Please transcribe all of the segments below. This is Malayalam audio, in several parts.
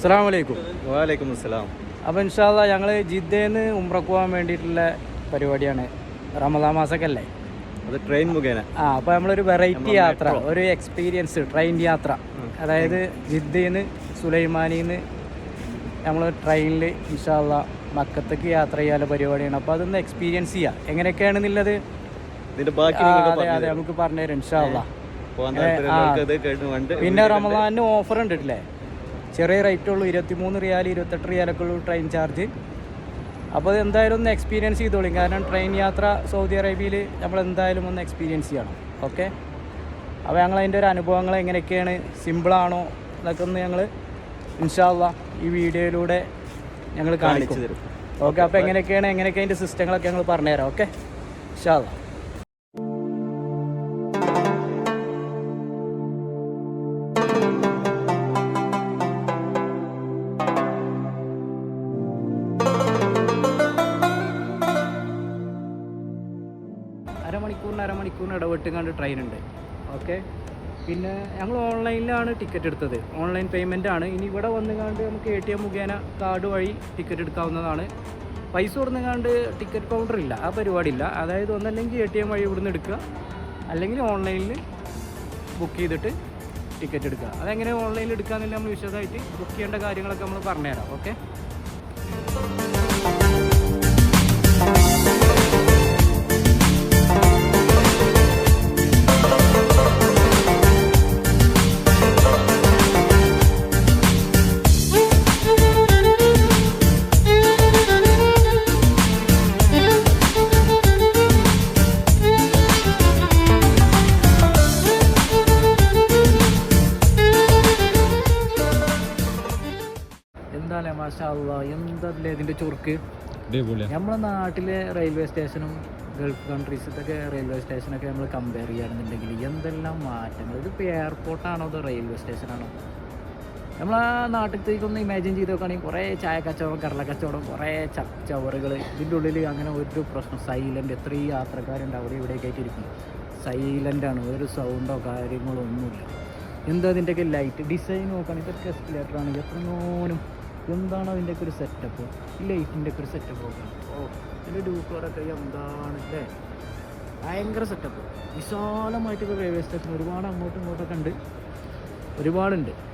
അസ്സാം വലൈക്കും വാലൈക്കും അസ്സലാം അപ്പോൾ ഇൻഷാല്ല ഞങ്ങൾ ജിദ്ദേന്ന് ഉംറക്ക് പോകാൻ വേണ്ടിയിട്ടുള്ള പരിപാടിയാണ്. റമദാ മാസമൊക്കെ അല്ലേ അത് ട്രെയിൻ മുഖേന. ആ അപ്പോൾ നമ്മളൊരു വെറൈറ്റി യാത്ര ഒരു എക്സ്പീരിയൻസ് ട്രെയിൻ യാത്ര. അതായത് ജിദ്ദേന്ന് സുലൈമാനിന്ന് നമ്മൾ ട്രെയിനിൽ ഇൻഷാല്ല മക്കത്തേക്ക് യാത്ര ചെയ്യാനുള്ള പരിപാടിയാണ്. അപ്പോൾ അതൊന്ന് എക്സ്പീരിയൻസ് ചെയ്യുക എങ്ങനെയൊക്കെയാണെന്നുള്ളത്? അതെ നമുക്ക് പറഞ്ഞുതരാം ഇൻഷാല്ല പിന്നെ റമദാനിന് ഓഫർ ഉണ്ട് ഇല്ലേ ചെറിയ റേറ്റേ ഉള്ളൂ. ഇരുപത്തിമൂന്ന് റിയാൽ ഇരുപത്തെട്ട് റിയാലൊക്കെ ഉള്ളൂ ട്രെയിൻ ചാർജ് അപ്പോൾ എന്തായാലും ഒന്ന് എക്സ്പീരിയൻസ് ചെയ്തോളും. കാരണം ട്രെയിൻ യാത്ര സൗദി അറേബ്യയിൽ നമ്മൾ എന്തായാലും ഒന്ന് എക്സ്പീരിയൻസ് ചെയ്യണം. ഓക്കെ അപ്പോൾ ഞങ്ങൾ അതിന്റെ ഒരു അനുഭവങ്ങൾ എങ്ങനെയൊക്കെയാണ്? സിമ്പിളാണോ എന്നൊക്കെ ഒന്ന് ഞങ്ങൾ ഇൻഷാല്ല ഈ വീഡിയോയിലൂടെ ഞങ്ങൾ കാണിച്ചു കാണിച്ചു തരും. ഓക്കെ അപ്പോൾ എങ്ങനെയൊക്കെയാണ്? എങ്ങനെയൊക്കെ അതിന്റെ സിസ്റ്റങ്ങളൊക്കെ ഞങ്ങൾ പറഞ്ഞുതരാം. ഓക്കെ ഇൻഷാല്ല അരമണിക്കൂറിന് അരമണിക്കൂറിന് ഇടവിട്ട് കണ്ട് ട്രെയിൻ ഉണ്ട്. ഓക്കെ പിന്നെ ഞങ്ങൾ ഓൺലൈനിലാണ് ടിക്കറ്റ് എടുത്തത്. ഓൺലൈൻ പേയ്മെന്റ് ആണ്. ഇനി ഇവിടെ വന്നു കണ്ട് നമുക്ക് എ ടി എം മുഖേന കാർഡ് വഴി ടിക്കറ്റ് എടുക്കാവുന്നതാണ്. പൈസ കൊടുന്ന് ടിക്കറ്റ് കൗണ്ടർ ഇല്ല. ആ പരിപാടി ഇല്ല. അതായത് ഒന്നല്ലെങ്കിൽ എ ടി എം വഴി ഇവിടുന്ന് എടുക്കുക. അല്ലെങ്കിൽ ഓൺലൈനിൽ ബുക്ക് ചെയ്തിട്ട് ടിക്കറ്റ് എടുക്കുക. അതെങ്ങനെ ഓൺലൈനിൽ എടുക്കാമെന്നില്ല നമ്മൾ വിശദമായിട്ട് ബുക്ക് ചെയ്യേണ്ട കാര്യങ്ങളൊക്കെ നമ്മൾ പറഞ്ഞുതരാം. ഓക്കെ എന്താല്ലേ ഇതിന്റെ ചുറുക്ക്? നമ്മുടെ നാട്ടിലെ റെയിൽവേ സ്റ്റേഷനും ഗൾഫ് കൺട്രീസിലൊക്കെ റെയിൽവേ സ്റ്റേഷനൊക്കെ നമ്മൾ കമ്പയർ ചെയ്യുകയാണെന്നുണ്ടെങ്കിൽ എന്തെല്ലാം മാറ്റങ്ങൾ? ഇതിപ്പോൾ എയർപോർട്ടാണോ അതോ റെയിൽവേ സ്റ്റേഷനാണോ നമ്മൾ ആ നാട്ടിലത്തേക്കൊന്ന് ഇമാജിൻ ചെയ്ത് നോക്കുകയാണെങ്കിൽ കുറേ ചായ കച്ചവടം കടല കച്ചവടം കുറേ ചവറുകൾ ഇതിന്റെ ഉള്ളിൽ അങ്ങനെ ഒരു പ്രശ്നം സൈലന്റ് എത്രയും യാത്രക്കാരുണ്ട് അവിടെ ഇവിടെയൊക്കെ ആയിട്ട് ഇരിക്കും സൈലന്റാണ് ഒരു സൗണ്ടോ കാര്യങ്ങളോ ഒന്നുമില്ല. എന്താ അതിന്റെയൊക്കെ ലൈറ്റ് ഡിസൈൻ നോക്കുകയാണെങ്കിൽ ഇതൊക്കെ എസ്കലേറ്റർ ആണെങ്കിൽ എത്രയോനും അതിന്റെ ഒക്കെ ഒരു സെറ്റപ്പ് ഈ ലൈറ്റിന്റെ ഒക്കെ ഒരു സെറ്റപ്പ് നോക്കണം ഓ ഇതിന്റെ ഡൂക്കോറൊക്കെ എന്താണ് അല്ലേ ഭയങ്കര സെറ്റപ്പ് വിശാലമായിട്ടൊക്കെ റെയിൽവേ സ്റ്റേഷൻ ഒരുപാട് അങ്ങോട്ടും ഇങ്ങോട്ടൊക്കെ ഉണ്ട്. ഒരുപാടുണ്ട്.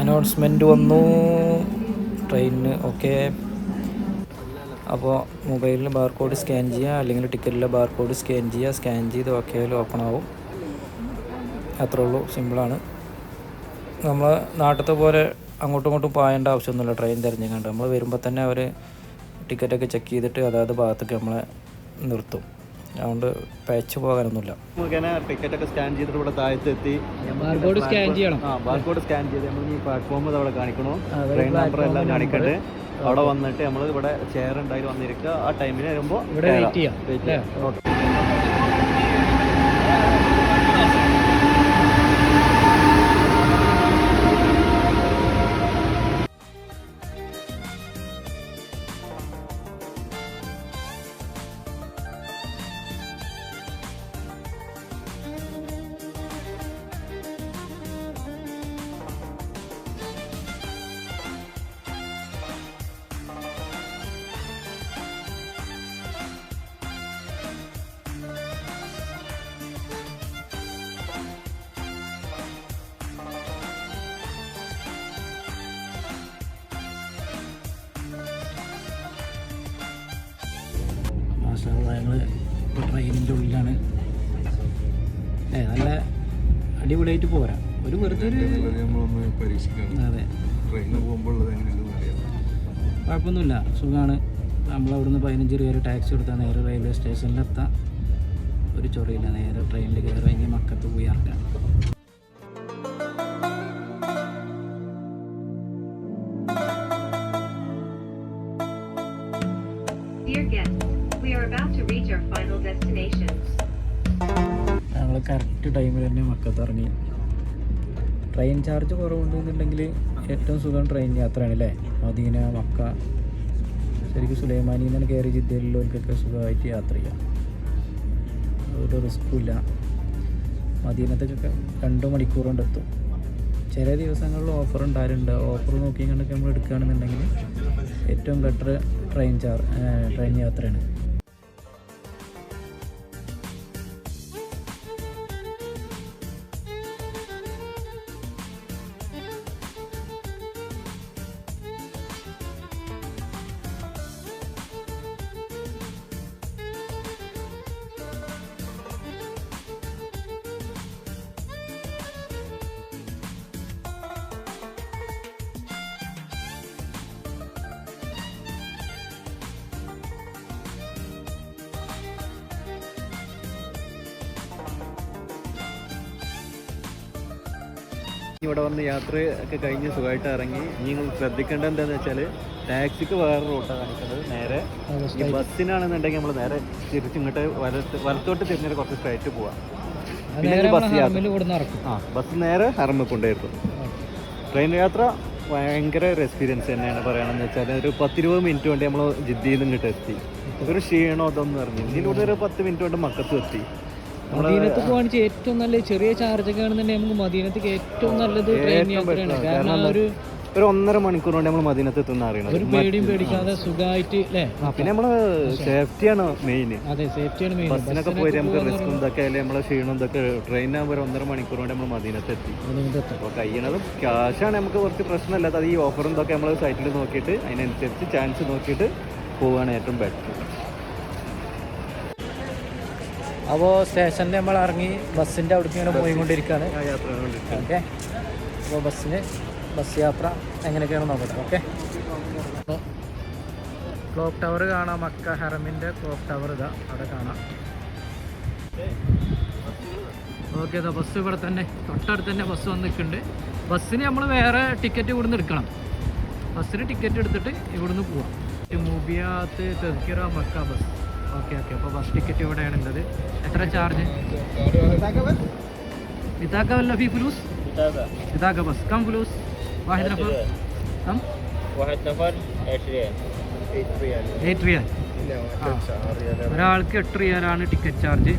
അനൗൺസ്മെന്റ് വന്നു. ട്രെയിനിന് ഓക്കെ അപ്പോൾ മൊബൈലിൽ ബാർകോഡ് സ്കാൻ ചെയ്യുക അല്ലെങ്കിൽ ടിക്കറ്റിലെ ബാർകോഡ് സ്കാൻ ചെയ്യുക സ്കാൻ ചെയ്ത് ഓക്കെ ഓപ്പൺ ആവും. അത്രേ ഉള്ളൂ സിമ്പിളാണ് നമ്മൾ നാട്ടിലത്തെ പോലെ അങ്ങോട്ടും ഇങ്ങോട്ടും പായേണ്ട ആവശ്യമൊന്നുമില്ല ട്രെയിൻ തിരഞ്ഞുകൊണ്ട് നമ്മൾ വരുമ്പോൾ തന്നെ അവർ ടിക്കറ്റൊക്കെ ചെക്ക് ചെയ്തിട്ട് അതാത് ഭാഗത്തൊക്കെ നമ്മളെ നിർത്തും. അതുകൊണ്ട് പേച്ച് പോകാനൊന്നുമില്ല. മുഖേന ടിക്കറ്റ് ഒക്കെ സ്കാൻ ചെയ്തിട്ട് ഇവിടെ താഴത്തെത്തി. ബാർകോഡ് സ്കാൻ ചെയ്യണം. ആ ബാർകോഡ് സ്കാൻ ചെയ്ത് നമ്മൾ ഈ പ്ലാറ്റ്ഫോം അവിടെ കാണിക്കണോ. ട്രെയിൻ നമ്പർ എല്ലാം കാണിക്കട്ടെ അവിടെ വന്നിട്ട് നമ്മൾ ഇവിടെ ചെയർ ഉണ്ടായി വന്നിരിക്കുക. ആ ടൈമിൽ വരുമ്പോൾ ഇവിടെ വെയിറ്റ് ചെയ്യാം, ഓക്കെ ഞങ്ങൾ ഇപ്പോൾ ട്രെയിനിന്റെ ഉള്ളിലാണ്. ഏ നല്ല അടിപൊളിയായിട്ട് പോരാ. ഒരു വെറുതെ ഒരു അതെ കുഴപ്പമൊന്നുമില്ല. സുഖമാണ് നമ്മളവിടുന്ന് പതിനഞ്ച് രൂപ ഒരു ടാക്സി എടുത്താൽ നേരെ റെയിൽവേ സ്റ്റേഷനിലെത്താം ഒരു ചൊറിയില്ല. നേരെ ട്രെയിനിൽ കയറി കഴിഞ്ഞ് മക്കത്ത് പോയി ഇറക്കാം ഞങ്ങൾ കറക്റ്റ് ടൈമിൽ തന്നെ മക്കത്ത് ഇറങ്ങി. ട്രെയിൻ ചാർജ് കുറവുണ്ടെന്നുണ്ടെങ്കിൽ ഏറ്റവും സുഖം ട്രെയിൻ യാത്രയാണ് അല്ലേ മദീന മക്ക. ശരിക്കും സുലൈമാനിയിൽ നിന്ന് കയറി ജിദ്ദയിലുള്ളവർക്കൊക്കെ സുഖമായിട്ട് യാത്ര ചെയ്യാം. ഒരു റിസ്ക്കും ഇല്ല. മദീനത്തേക്കൊക്കെ രണ്ട് മണിക്കൂർ കൊണ്ട് എത്തും. ചില ദിവസങ്ങളിൽ ഓഫർ ഉണ്ടാകാറുണ്ട് ഓഫർ നോക്കി കണ്ടൊക്കെ നമ്മൾ എടുക്കുകയാണെന്നുണ്ടെങ്കിൽ ഏറ്റവും ബെറ്റർ ട്രെയിൻ ചാർ ട്രെയിൻ യാത്രയാണ്. ഇവിടെ വന്ന് യാത്ര ഒക്കെ കഴിഞ്ഞ് സുഖമായിട്ട് ഇറങ്ങി. നിങ്ങൾ ശ്രദ്ധിക്കേണ്ട എന്താണെന്ന് വെച്ചാൽ ടാക്സിക്ക് വേറെ റൂട്ടാണ് കാണിക്കുന്നത്. നേരെ ഈ ബസ്സിനാണെന്നുണ്ടെങ്കിൽ നമ്മൾ നേരെ തിരിച്ചിങ്ങോട്ട് വലത്ത് വലത്തോട്ട് തിരിഞ്ഞിട്ട് കുറച്ച് സ്ട്രൈറ്റ് പോവാം. പിന്നെ ബസ് യാത്ര. ആ ബസ് നേരെ ഹർമ്മ കൊണ്ടായിരുന്നു ട്രെയിൻ യാത്ര ഭയങ്കര ഒരു എക്സ്പീരിയൻസ് തന്നെയാണ് പറയുകയാണെന്ന് വെച്ചാൽ ഒരു പത്തിരുപത് മിനിറ്റ് കൊണ്ട് നമ്മൾ ജിദ്ദിയിൽ നിന്ന് ഇങ്ങോട്ട് എത്തി. ഒരു ക്ഷീണോ അതൊന്നും ഇറങ്ങി ഇതിലൂടെ ഒരു പത്ത് മിനിറ്റ് കൊണ്ട് മക്കത്തും എത്തി. നമ്മൾ മദീനത്ത് പോവാണെങ്കിൽ ഏറ്റവും നല്ല ചെറിയ ചാർജ് ഒക്കെ ആണെന്നുണ്ടെങ്കിൽ നമുക്ക് മദീനത്തേക്ക് ഏറ്റവും നല്ലത് ട്രെയിൻ യാത്രയാണ്. കാരണം കാരണം ആ ഒരു ഒരു ഒന്നര മണിക്കൂർ കൊണ്ട് നമ്മൾ മദീനത്ത് എത്തുന്ന അറിയണം ഒരു പേടിയും പേടിക്കാതെ സുഖമായിട്ട് അല്ലേ പിന്നെ നമ്മൾ സേഫ്റ്റിയാണ് മെയിൻ അതെ സേഫ്റ്റിയാണ് മെയിൻ ബസ്സിനൊക്കെ പോയി നമുക്ക് റിസ്കും ഇതൊക്കെ അല്ലെങ്കിൽ നമ്മളെ ക്ഷീണം ഇതൊക്കെ ട്രെയിനാകുമ്പോൾ ഒരു ഒന്നര മണിക്കൂർ കൊണ്ട് നമ്മൾ മദീനത്ത് എത്തി. അപ്പോൾ കഴിയണതും ക്യാഷാണ് നമുക്ക് കുറച്ച് പ്രശ്നമല്ല അത് ഈ ഓഫറും ഇതൊക്കെ നമ്മൾ സൈറ്റിൽ നോക്കിയിട്ട് അതിനനുസരിച്ച് ചാൻസ് നോക്കിയിട്ട് പോവുകയാണ് ഏറ്റവും ബെറ്റർ അപ്പോൾ സ്റ്റേഷനിൽ നമ്മൾ ഇറങ്ങി ബസ്സിന്റെ അവിടേക്ക് ഇങ്ങനെ പോയിക്കൊണ്ടിരിക്കുകയാണ് ഓക്കെ. അപ്പോൾ ബസ്സിന് ബസ് യാത്ര എങ്ങനെയൊക്കെയാണ് നോക്കട്ടെ ഓക്കെ? ക്ലോക്ക് ടവർ കാണാം. മക്ക ഹെറമിന്റെ ക്ലോക്ക് ടവർ ഇതാ അവിടെ കാണാം. ഓക്കെ ഇതാ ബസ് ഇവിടെ തന്നെ തൊട്ടടുത്ത് തന്നെ ബസ് വന്ന് നിൽക്കുന്നുണ്ട് ബസ്സിന് നമ്മൾ വേറെ ടിക്കറ്റ് ഇവിടുന്ന് എടുക്കണം. ബസ്സിന് ടിക്കറ്റ് എടുത്തിട്ട് ഇവിടുന്ന് പോവാം. മൂബിയാത്ത് തെക്കിറ മക്ക ബസ്. ഓക്കെ ഓക്കെ അപ്പോൾ ബസ് ടിക്കറ്റ് ഇവിടെയാണ് ഉള്ളത് എത്ര ചാർജ് بطاقة ولا في فلوس؟ بطاقة بطاقة بس كم فلوس؟ واحد نفر كم؟ واحد نفر 8 ريال 8 ريال ഒരാൾക്ക് എട്ട് റിയാലാണ് ടിക്കറ്റ് ചാർജ്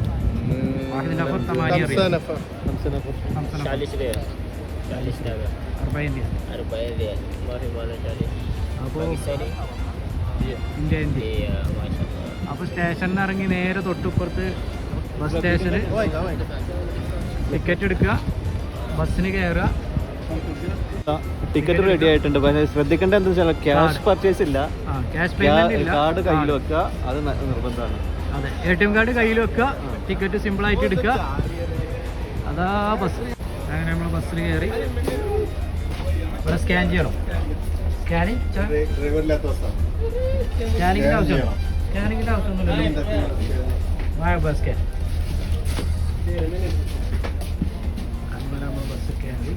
واحد نفر 8 ريال خمسة نفر 40 ريال 40 دقيقة 40 ريال 40 ريال ما في مال 40 അപ്പോൾ باكستاني ഇന്ത്യ ഇന്ത്യ അപ്പൊ സ്റ്റേഷനിൽ നിന്ന് ഇറങ്ങി നേരെ തൊട്ടിപ്പുറത്ത് ബസ് സ്റ്റേഷന് ടിക്കറ്റ് എടുക്കുക. ബസ്സിന് കയറുക. ടിക്കറ്റ് റെഡി ആയിട്ടുണ്ട്. പക്ഷേ ശ്രദ്ധിക്കേണ്ട എന്താ വെച്ചാൽ ക്യാഷ് പർച്ചേസ് ഇല്ല. കാർഡ് കയ്യിൽ വെക്കുക. അത് നിർബന്ധമാണ്. അതെ. എ ടി എം കാർഡ് കയ്യിൽ വെക്കുക. ടിക്കറ്റ് സിമ്പിൾ ആയിട്ട് എടുക്കുക. അതാ ബസ് അങ്ങനെ നമ്മൾ ബസ്സിൽ കയറി. ഇവിടെ സ്കാൻ ചെയ്യണം. സ്കാനിങ് സ്കാനിങ്ങിന്റെ ആവശ്യമാണോ സ്കാനിങ്ങിന്റെ ആവശ്യമൊന്നുമില്ലല്ലോ ആ ബസ് സ്കാൻ അങ്ങനെ നമ്മൾ ബസ് കയറി